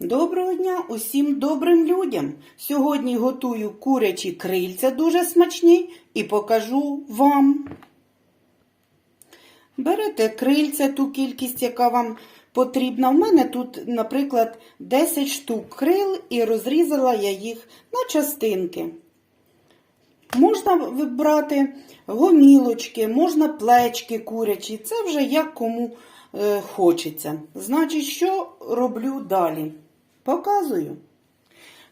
Доброго дня усім добрим людям! Сьогодні готую курячі крильця дуже смачні і покажу вам. Берете крильця, ту кількість, яка вам потрібна. У мене тут, наприклад, 10 штук крил і розрізала я їх на частинки. Можна вибрати гомілочки, можна плечки курячі. Це вже як кому е, хочеться. Значить, що роблю далі? Показую.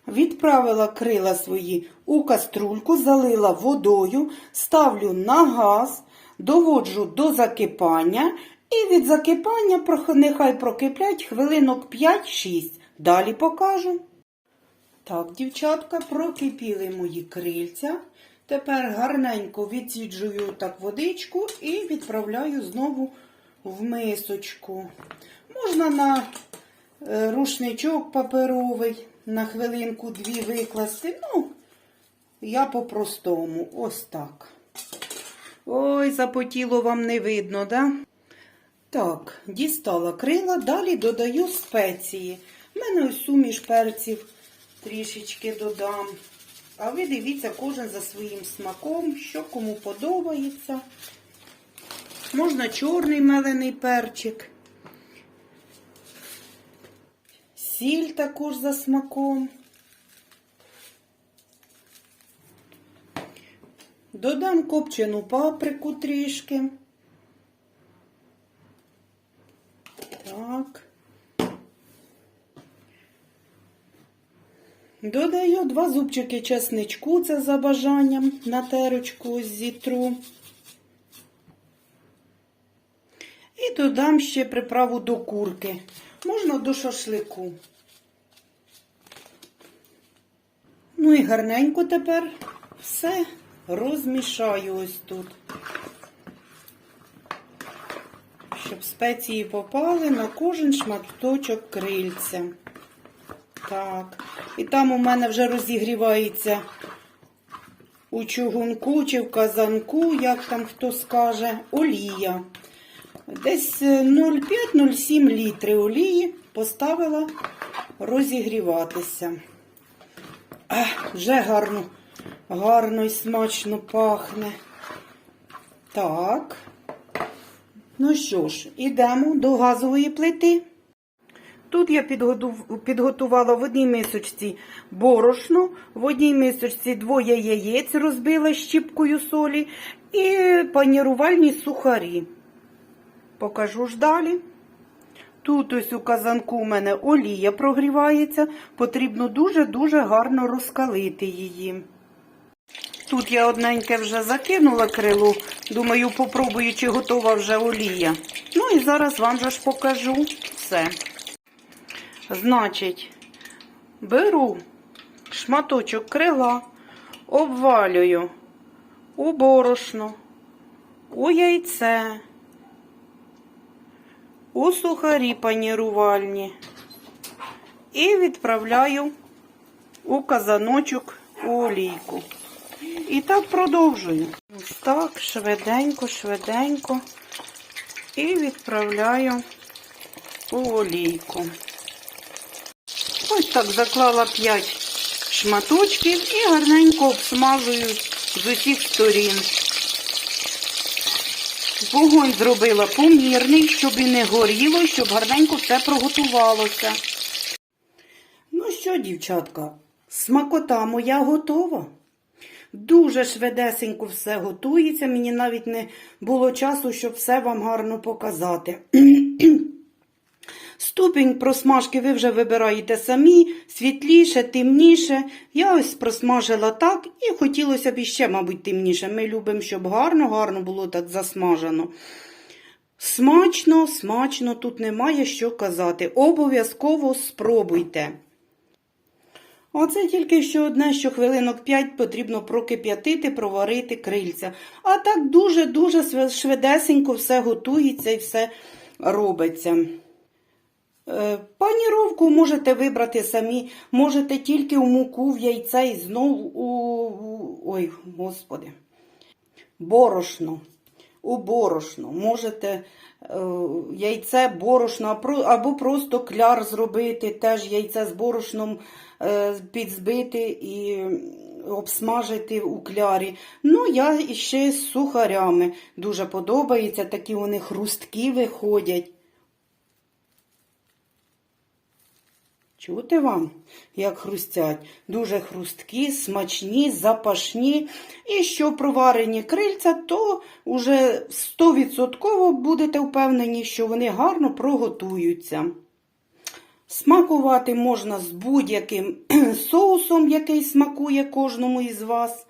Відправила крила свої у каструльку, залила водою, ставлю на газ, доводжу до закипання і від закипання нехай прокиплять хвилинок 5-6. Далі покажу. Так, дівчатка, прокипіли мої крильця. Тепер гарненько відсіджую так водичку і відправляю знову в мисочку. Можна на рушничок паперовий на хвилинку-дві викласти. Ну, я по-простому, ось так. Ой, запотіло вам не видно, да? Так, дістала крила, далі додаю спеції. У мене ось суміш перців трішечки додам. А ви дивіться кожен за своїм смаком, що кому подобається. Можна чорний мелений перчик. Сіль також за смаком. Додам копчену паприку трішки. Так. Додаю два зубчики чесничку, це за бажанням на терочку зітру. І додам ще приправу до курки. Можна до шашлику. Ну і гарненько тепер все розмішаю ось тут. Щоб спеції попали на кожен шматочок крильця. Так. І там у мене вже розігрівається у чугунку чи в казанку, як там хто скаже, олія. Десь е, 0,5-0,7 літри олії поставила розігріватися. А, вже гарно, гарно і смачно пахне. Так. Ну що ж, ідемо до газової плити. Тут я підготувала в одній мисочці борошно, в одній мисочці двоє яєць розбила щіпкою солі і панірувальні сухарі. Покажу ж далі. Тут ось у казанку у мене олія прогрівається, потрібно дуже-дуже гарно розкалити її. Тут я одненьке вже закинула крилу, думаю, попробую, чи готова вже олія. Ну і зараз вам же ж покажу все. Значить, беру шматочок крила, обвалюю у борошно, у яйце, у сухарі панірувальні і відправляю у казаночок у олійку. І так продовжую. Ось так, швиденько, швиденько. І відправляю у олійку. Ось так заклала 5 шматочків і гарненько обсмажую з усіх сторін. Вогонь зробила помірний, щоб і не горіло, щоб гарненько все проготувалося. Ну що, дівчатка, смакота моя готова. Дуже швидесенько все готується. Мені навіть не було часу, щоб все вам гарно показати. Ступінь просмажки ви вже вибираєте самі, світліше, темніше. Я ось просмажила так і хотілося б іще, мабуть, темніше. Ми любимо, щоб гарно-гарно було так засмажено. Смачно, смачно, тут немає що казати. Обов'язково спробуйте. Оце тільки що одне, що хвилинок 5 потрібно прокип'ятити, проварити крильця. А так дуже-дуже швидесенько все готується і все робиться. Е, Паніровку можете вибрати самі, можете тільки в муку, в яйце і знову у- Ой, господи. Борошно. у борошно. Можете е, яйце, борошно або просто кляр зробити, теж яйце з борошном е, підзбити і обсмажити у клярі. Ну, я ще з сухарями. Дуже подобається, такі вони хрусткі виходять. Чути вам, як хрустять? Дуже хрусткі, смачні, запашні. І що проварені крильця, то уже 100% будете впевнені, що вони гарно проготуються. Смакувати можна з будь-яким соусом, який смакує кожному із вас.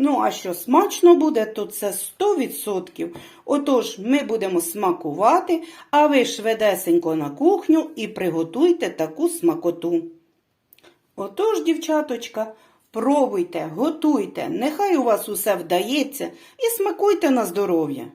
Ну, а що смачно буде, то це 100%. Отож, ми будемо смакувати, а ви швидесенько на кухню і приготуйте таку смакоту. Отож, дівчаточка, пробуйте, готуйте, нехай у вас усе вдається і смакуйте на здоров'я.